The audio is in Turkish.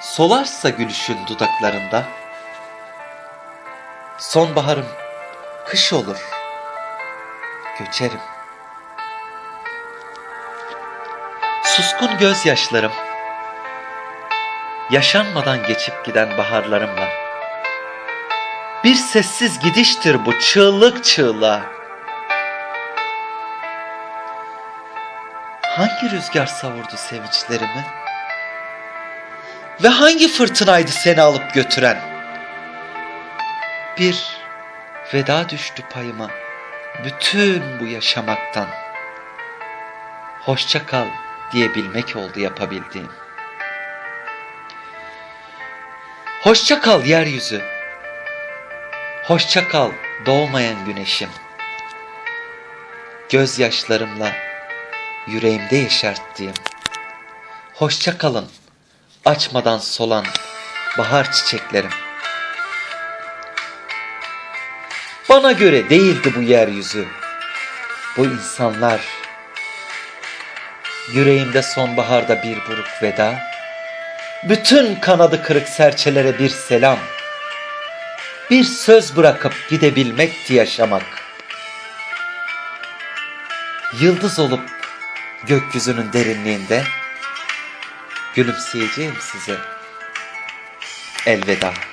solarsa gülüşün dudaklarında, sonbaharım kış olur, göçerim. Suskun gözyaşlarım, yaşanmadan geçip giden baharlarımla, bir sessiz gidiştir bu çığlık çığlığa. Hangi rüzgar savurdu sevinçlerimi? Ve hangi fırtınaydı seni alıp götüren? Bir veda düştü payıma bütün bu yaşamaktan. Hoşça kal diyebilmek oldu yapabildiğim. Hoşça kal yeryüzü. Hoşça kal doğmayan güneşim. Gözyaşlarımla yüreğimde yeşerttiğim. Hoşça kalın açmadan solan bahar çiçeklerim. Bana göre değildi bu yeryüzü. Bu insanlar. Yüreğimde sonbaharda bir buruk veda. Bütün kanadı kırık serçelere bir selam. Bir söz bırakıp gidebilmekti yaşamak. Yıldız olup gökyüzünün derinliğinde gülümseyeceğim size. Elveda.